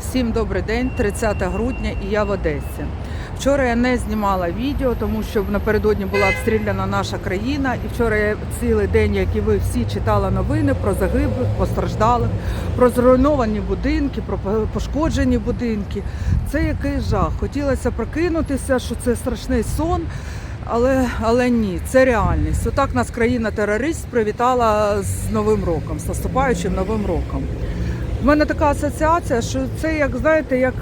Всім добрий день, 30 грудня і я в Одесі. Вчора я не знімала відео, тому що напередодні була обстріляна наша країна. І вчора я цілий день, як і ви всі, читала новини про загиблих, постраждалих, про зруйновані будинки, про пошкоджені будинки. Це який жах. Хотілося прокинутися, що це страшний сон. Але, але ні, це реальність. Отак нас країна-терорист привітала з Новим роком, з наступаючим Новим роком. У мене така асоціація, що це як знаєте, як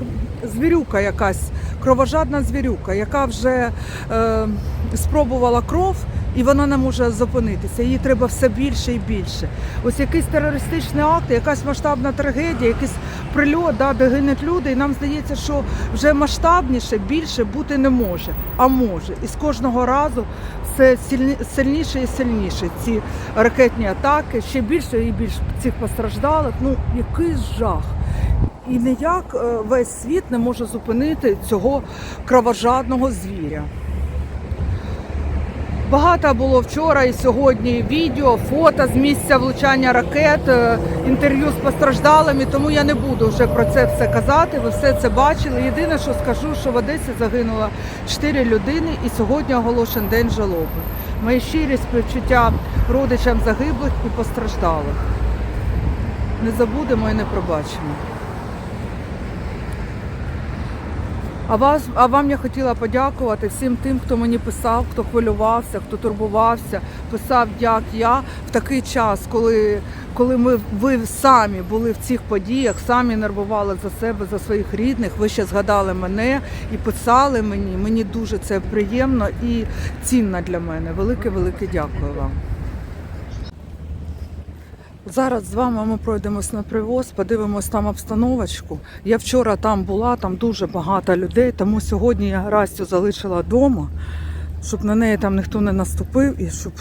звірюка якась, кровожадна звірюка, яка вже е, спробувала кров. І вона не може зупинитися. Їй треба все більше і більше. Ось якийсь терористичний акт, якась масштабна трагедія, якийсь прильот, да, де гинуть люди. І нам здається, що вже масштабніше більше бути не може, а може. І з кожного разу все сильні- сильніше і сильніше. Ці ракетні атаки, ще більше і більше цих постраждалих. Ну який жах. І ніяк е, весь світ не може зупинити цього кровожадного звіря. Багато було вчора і сьогодні відео, фото з місця влучання ракет, е, інтерв'ю з постраждалими, тому я не буду вже про це все казати. Ви все це бачили. Єдине, що скажу, що в Одесі загинуло 4 людини і сьогодні оголошений день жалоби. Мої щирі співчуття родичам загиблих і постраждалих. Не забудемо і не пробачимо. А вас, а вам я хотіла подякувати всім тим, хто мені писав, хто хвилювався, хто турбувався, писав, як я в такий час, коли, коли ми ви самі були в цих подіях, самі нервували за себе, за своїх рідних. Ви ще згадали мене і писали мені. Мені дуже це приємно і цінно для мене. Велике, велике дякую вам. Зараз з вами ми пройдемось на привоз, подивимось там обстановочку. Я вчора там була, там дуже багато людей, тому сьогодні я Растю залишила вдома, щоб на неї там ніхто не наступив і щоб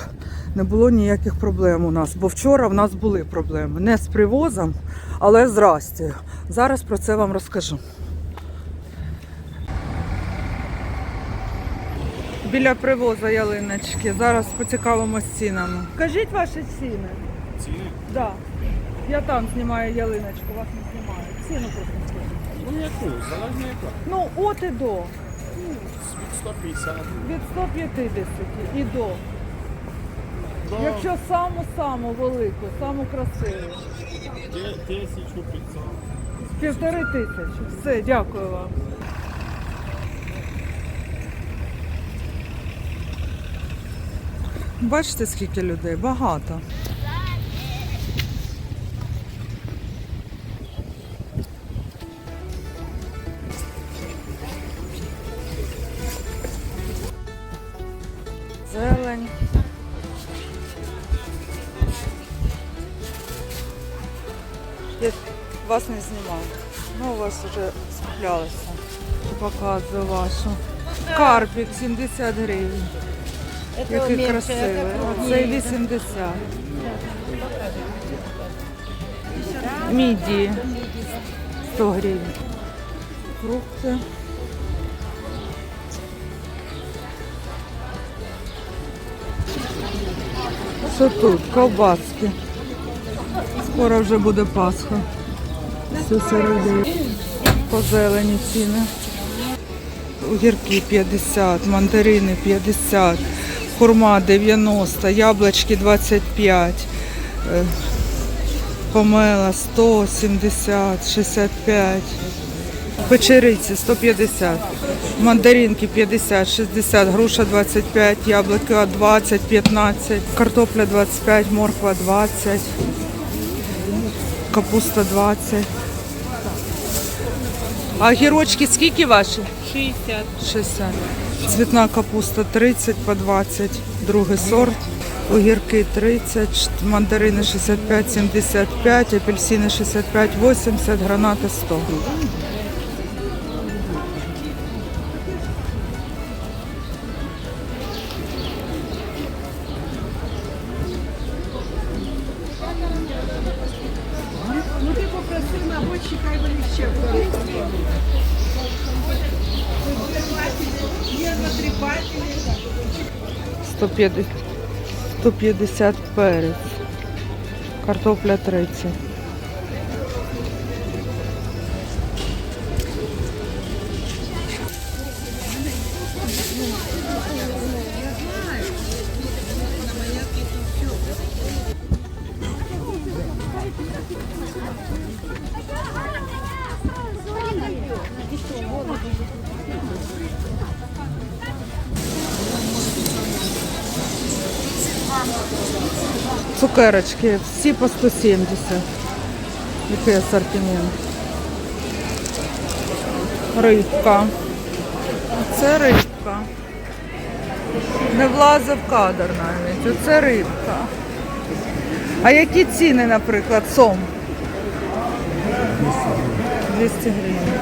не було ніяких проблем у нас. Бо вчора в нас були проблеми. Не з привозом, але з Растю. Зараз про це вам розкажу. Біля привоза ялиночки. Зараз поцікавимось цінами. Кажіть ваші ціни. Ціни? Да. Я там знімаю ялиночку, вас не знімаю. Ціну просто скажу. Ну яку? Залежно яка. Ну, от і до. Від 150 Від 150 і до. до Якщо саму-саму велику, саму красиву. те- 1500. Півтори тисячі. Все, дякую вам. Бачите, скільки людей? Багато. Вас не знімаю. Ну, у вас вже скуплялися. Показую вашу. Карпік 70 гривень. Який красивий. Оцей 80. Міді 100 гривень. Фрукти. Що тут? Ковбаски. Скоро вже буде Пасха. Все середини. По зелені ціни. Огірки 50, мандарини 50, хурма 90, яблучки 25, е, помела 170, 65, печериці 150, мандаринки 50, 60, груша 25, яблука 20, 15, картопля 25, морква 20, капуста 20. А гірочки скільки ваші? 60. 60. Цвітна капуста 30 по 20, другий сорт. Огірки 30, ш- мандарини 65, 75, апельсини 65, 80, гранати 100. 150, 150 перець. Картопля 30. Цукерочки, всі по 170. Який асортимент. Рибка. Це рибка. Не влазив кадр навіть. Оце рибка. А які ціни, наприклад, сом? 200 гривень.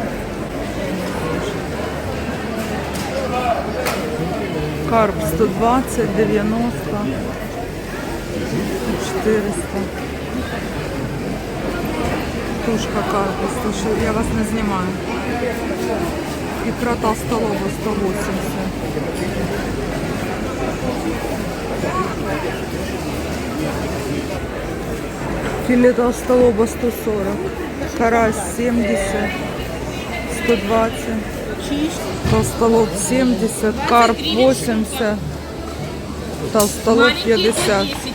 Карп 120, 90, 400. Тушка карпа, 100, я вас не знімаю. Ікра толстолоба 180. Филе толстолоба 140. Карась 70. 120. Толстолоб 70. Карп 80. Толстолоб 50.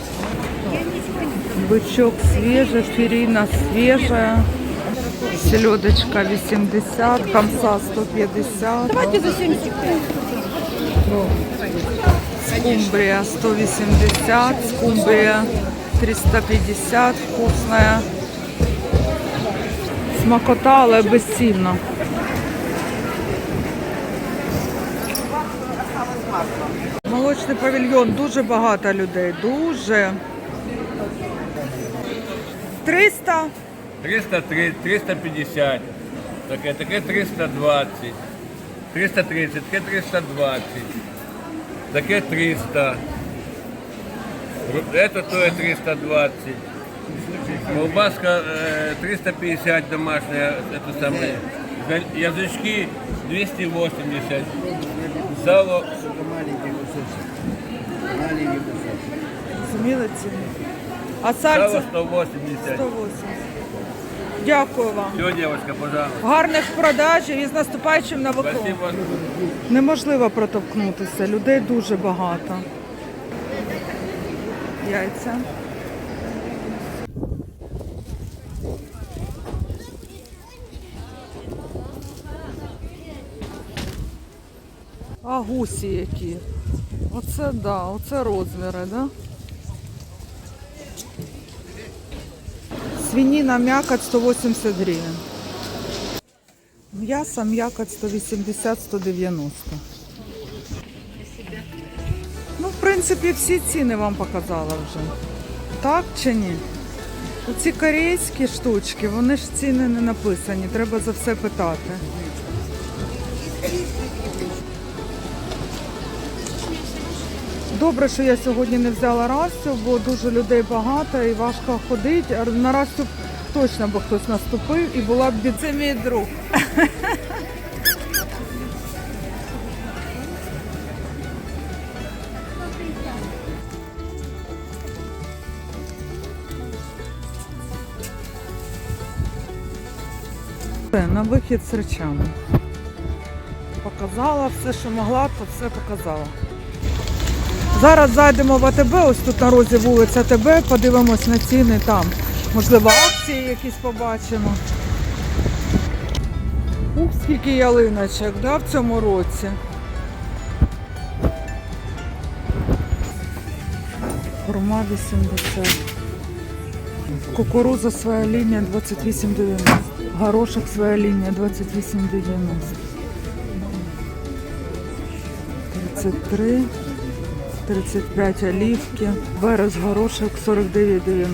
Бычок свежий, ферина свежая. Селедочка 80, комса 150. Давайте за 75. Скумбрия 180, скумбрия 350, вкусная. Смакота, але безцінна. Молочний павільйон, дуже багато людей, дуже. 300, 303, 350, таке, таке 320, 330, таке 320, таке 300, Ру- это стоит 320, колбаска э, 350 домашняя, это самое, язычки 280, сало. Зміли ціни. А сальце 180. 180. Дякую вам. Все, девочка, пожалуйста. Гарних продажів і з наступаючим новиком. Спасибо. Неможливо протовкнутися, людей дуже багато. Яйця. А гусі які. Оце да, оце розміри, да? Свинина м'якоть 180 гривень. М'ясо м'якоть 180-190. Ну, в принципі, всі ціни вам показала вже. Так чи ні? Оці корейські штучки, вони ж ціни не написані, треба за все питати. Добре, що я сьогодні не взяла Растю, бо дуже людей багато і важко ходити. На Растю точно б хтось наступив і була б бід... Це мій друг. На вихід з речами. Показала все, що могла, то все показала. Зараз зайдемо в АТБ, ось тут на розі вулиця АТБ, подивимось на ціни там. Можливо, акції якісь побачимо. Ух, скільки ялиночок, да, в цьому році. Хурма 80. Кукуруза своя лінія 28,90. Горошок своя лінія 28,90. 33, 35 олівки, берез горошок 49,90.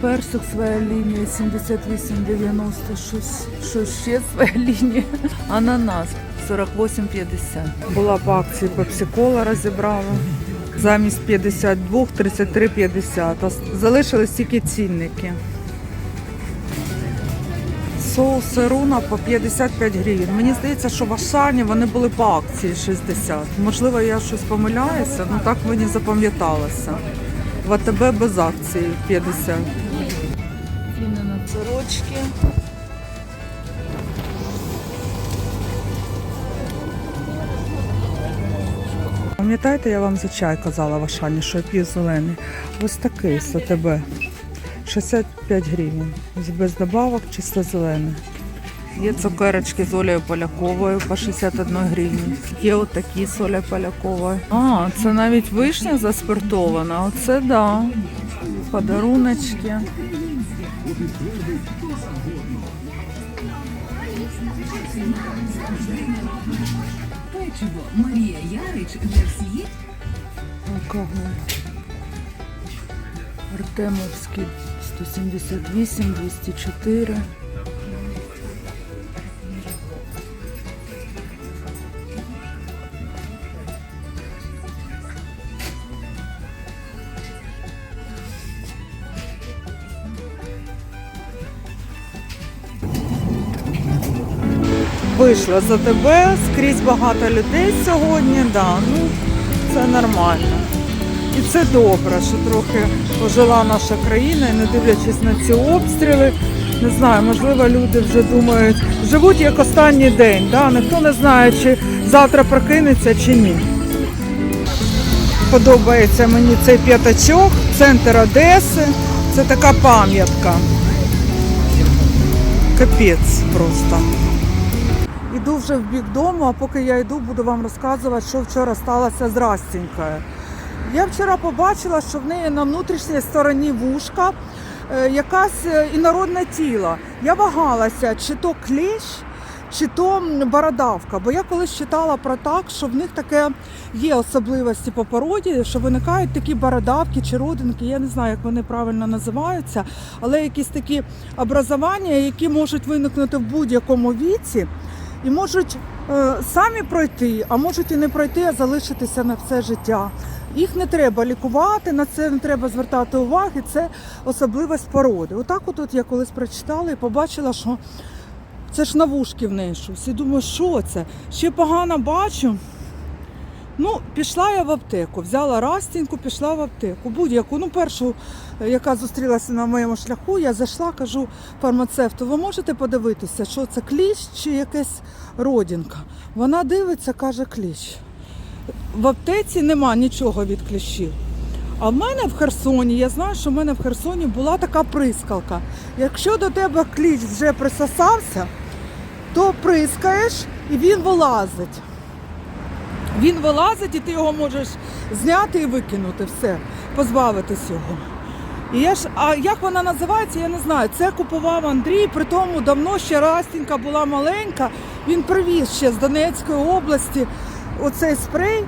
Персик своя лінія 78,90. Щось, щось ще своя лінія. Ананас 48,50. Була по акції Пепсикола розібрала. Замість 52 33,50. А Залишились тільки цінники. Соуси руна по 55 гривень. Мені здається, що в Ашані вони були по акції 60. Можливо, я щось помиляюся, але так мені запам'яталося. В АТБ без акції 50. Ціни на сорочки. Пам'ятаєте, я вам за чай казала в Ашані, що я п'ю зелений. Ось такий з АТБ. 65 гривень. Без добавок чисто зелене. Є цукерочки з Олею Поляковою по 61 гривні. Є отакі з Олею Поляковою. А, це навіть вишня заспиртована. Оце да. Подаруночки. Печиво Марія Ярич для всіх Алкоголь. Артемовський 178, 204. Вийшла за тебе, скрізь багато людей сьогодні, да, ну це нормально. І це добре, що трохи ожила наша країна, і не дивлячись на ці обстріли. Не знаю, можливо, люди вже думають, живуть як останній день. Да? Ніхто не знає, чи завтра прокинеться чи ні. Подобається мені цей п'ятачок, центр Одеси. Це така пам'ятка. Капець просто. Іду вже в бік дому, а поки я йду, буду вам розказувати, що вчора сталося з Растінькою. Я вчора побачила, що в неї на внутрішній стороні вушка е, якась е, інородне тіло. Я вагалася, чи то клещ, чи то бородавка. Бо я колись читала про так, що в них таке є особливості по породі, що виникають такі бородавки чи родинки. Я не знаю, як вони правильно називаються, але якісь такі образування, які можуть виникнути в будь-якому віці і можуть е, самі пройти, а можуть і не пройти, а залишитися на все життя. Їх не треба лікувати, на це не треба звертати уваги. Це особливість породи. Отак, от, от я колись прочитала і побачила, що це ж на вушки в неї щось. І думаю, що це? Ще погано бачу. Ну, пішла я в аптеку, взяла растіньку, пішла в аптеку. Будь-яку, ну першу, яка зустрілася на моєму шляху, я зайшла, кажу фармацевту, ви можете подивитися, що це кліщ чи якась родинка. Вона дивиться, каже кліщ. В аптеці нема нічого від кліщів. А в мене в Херсоні, я знаю, що в мене в Херсоні була така прискалка. Якщо до тебе кліщ вже присосався, то прискаєш і він вилазить. Він вилазить і ти його можеш зняти і викинути все, позбавитись його. І я ж, а як вона називається, я не знаю. Це купував Андрій, при тому давно ще Растінька була маленька. Він привіз ще з Донецької області оцей спрей,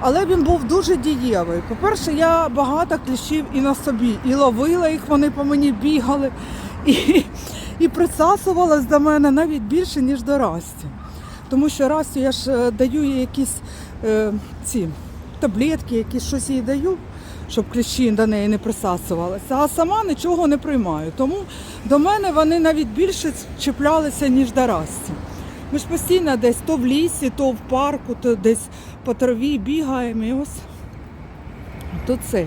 але він був дуже дієвий. По-перше, я багато кліщів і на собі, і ловила їх, вони по мені бігали, і, і присасувалась до мене навіть більше, ніж до Расті. Тому що Растю я ж е, даю їй якісь е, ці таблетки, якісь щось їй даю, щоб кліщі до неї не присасувалися, а сама нічого не приймаю. Тому до мене вони навіть більше чіплялися, ніж до Расті. Ми ж постійно десь то в лісі, то в парку, то десь по траві бігаємо. І ось то це.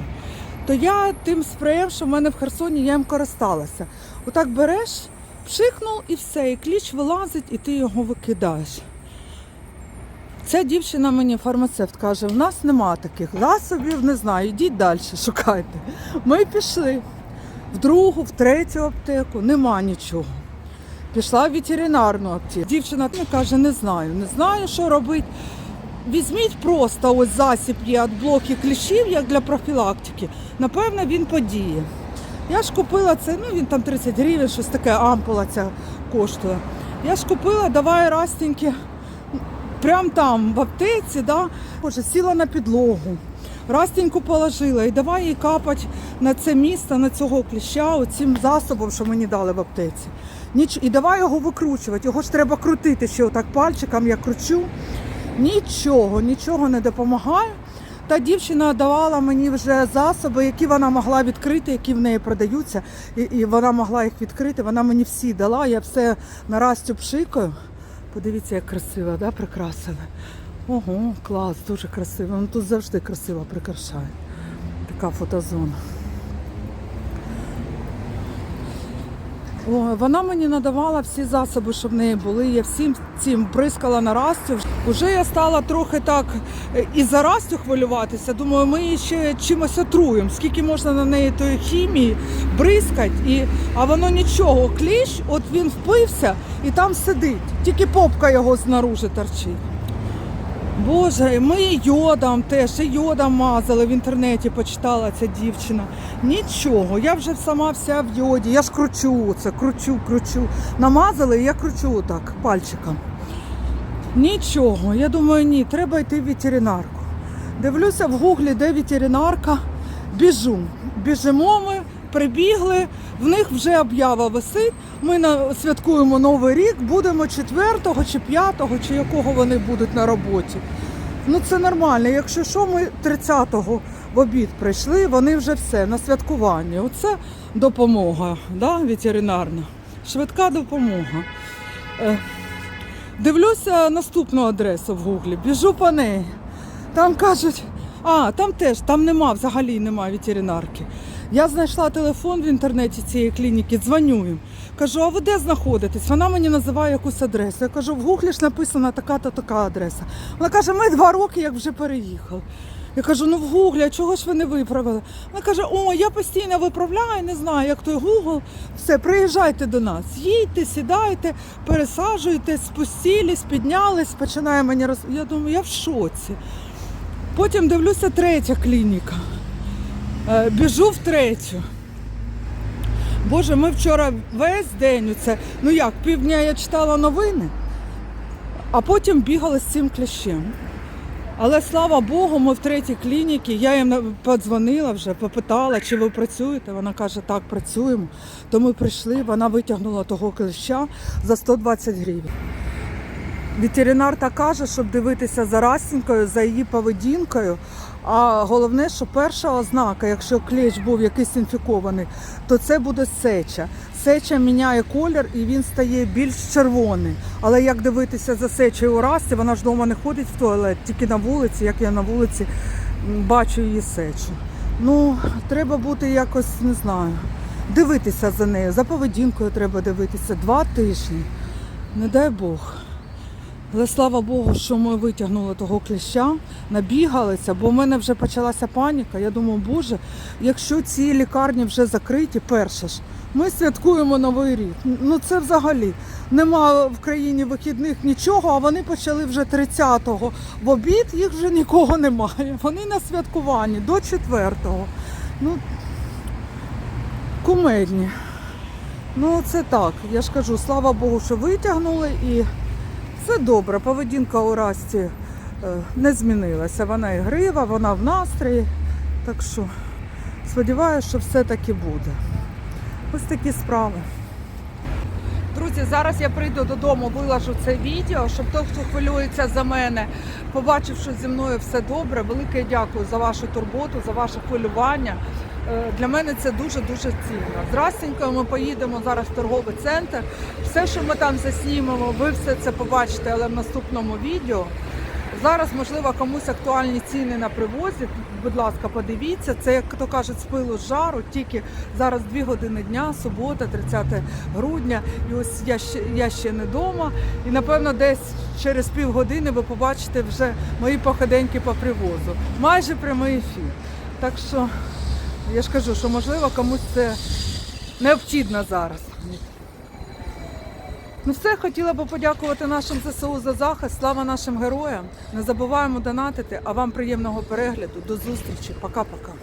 То я тим спреєм, що в мене в Херсоні, я їм користалася. Отак береш, пшикнув і все, і кліч вилазить, і ти його викидаєш. Ця дівчина мені фармацевт каже, в нас нема таких засобів, не знаю, йдіть далі, шукайте. Ми пішли в другу, в третю аптеку, нема нічого. Пішла в ветеринарну аптеку. Дівчина ну, каже, не знаю, не знаю, що робити. Візьміть просто ось засіб є від блоки кліщів, як для профілактики. Напевно, він подіє. Я ж купила це, ну він там 30 гривень, щось таке, ампула ця коштує. Я ж купила, давай растеньки, прям там в аптеці, да, Боже, сіла на підлогу. Растеньку положила і давай їй капати на це місце, на цього кліща, цим засобом, що мені дали в аптеці. Ніч... І давай його викручувати. Його ж треба крутити ще отак пальчиком, я кручу. Нічого, нічого не допомагає. Та дівчина давала мені вже засоби, які вона могла відкрити, які в неї продаються. І, і вона могла їх відкрити. Вона мені всі дала. Я все на Растю пшикаю. Подивіться, як красиво, да, прикрасили. Ого, клас, дуже красиво. Ну тут завжди красиво прикрашає. Така фотозона. Вона мені надавала всі засоби, щоб в неї були. Я всім цим прискала на Растю. Уже я стала трохи так е, і за Растю хвилюватися. Думаю, ми її ще чимось отруємо. Скільки можна на неї тої хімії бризкати, і а воно нічого. Кліщ, от він впився і там сидить. Тільки попка його знаружи торчить. Боже, ми йодом теж, і йодом мазали в інтернеті, почитала ця дівчина. Нічого, я вже сама вся в йоді, я ж кручу це, кручу, кручу. Намазали, і я кручу так пальчиком. Нічого. Я думаю, ні, треба йти в ветеринарку. Дивлюся в гуглі, де ветеринарка, біжу. Біжимо ми, прибігли, в них вже об'ява висить. Ми святкуємо Новий рік, будемо 4-го чи 5, чи якого вони будуть на роботі. Ну це нормально. Якщо що, ми 30-го в обід прийшли, вони вже все на святкуванні. Оце допомога, да, ветеринарна. Швидка допомога. Е, Дивлюся наступну адресу в гуглі, біжу по неї. Там кажуть, а там теж там нема, взагалі нема ветеринарки. Я знайшла телефон в інтернеті цієї клініки, дзвоню їм. Кажу, а ви де знаходитесь? Вона мені називає якусь адресу. Я кажу, в гуглі ж написана така-то така адреса. Вона каже, ми два роки як вже переїхали. Я кажу, ну в гуглі, а чого ж ви не виправили? Вона каже, о, я постійно виправляю, не знаю, як той Гугл. Все, приїжджайте до нас, їдьте, сідайте, пересаджуйтесь, спустілись, піднялись, починає мені роз... Я думаю, я в шоці. Потім дивлюся, третя клініка. Е, Біжу в третю. Боже, ми вчора весь день, оце, ну як, півдня я читала новини, а потім бігала з цим кліщем. Але слава Богу, ми в третій клініці. Я їм подзвонила вже, попитала, чи ви працюєте. Вона каже, так, працюємо. То ми прийшли, вона витягнула того кліща за 120 гривень. Ветеринар так каже, щоб дивитися за Растінькою, за її поведінкою. А головне, що перша ознака, якщо клещ був якийсь інфікований, то це буде сеча. Сеча міняє колір і він стає більш червоний. Але як дивитися за сечею у Расті, вона ж вдома не ходить в туалет, тільки на вулиці, як я на вулиці бачу її сечу. Ну, треба бути якось, не знаю, дивитися за нею, за поведінкою треба дивитися два тижні. Не дай Бог. Але слава Богу, що ми витягнули того кліща, набігалися, бо в мене вже почалася паніка. Я думаю, боже, якщо ці лікарні вже закриті, перше ж, ми святкуємо Новий рік. Ну це взагалі нема в країні вихідних нічого, а вони почали вже 30-го. В обід їх вже нікого немає. Вони на святкуванні до 4-го. Ну, кумедні. Ну, це так. Я ж кажу, слава Богу, що витягнули і. Все добре, поведінка у Расті е, не змінилася. Вона ігрива, вона в настрої. Так що сподіваюся, що все таки буде. Ось такі справи. Друзі, зараз я прийду додому, виложу це відео, щоб той, хто хвилюється за мене, побачив, що зі мною все добре. Велике дякую за вашу турботу, за ваше хвилювання. Е, Для мене це дуже-дуже цінно. З ми поїдемо зараз в торговий центр. Все, що ми там заснімемо, ви все це побачите, але в наступному відео. Зараз, можливо, комусь актуальні ціни на привозі. Будь ласка, подивіться. Це, як то кажуть, з пилу з жару. Тільки зараз 2 години дня, субота, 30 грудня. І ось я ще, я ще не вдома. І напевно десь через півгодини ви побачите вже мої походеньки по привозу. Майже прямий ефір. Так що я ж кажу, що можливо комусь це необхідно зараз. Ну все, хотіла би подякувати нашим ЗСУ за захист. Слава нашим героям. Не забуваємо донатити, а вам приємного перегляду. До зустрічі. Пока-пока.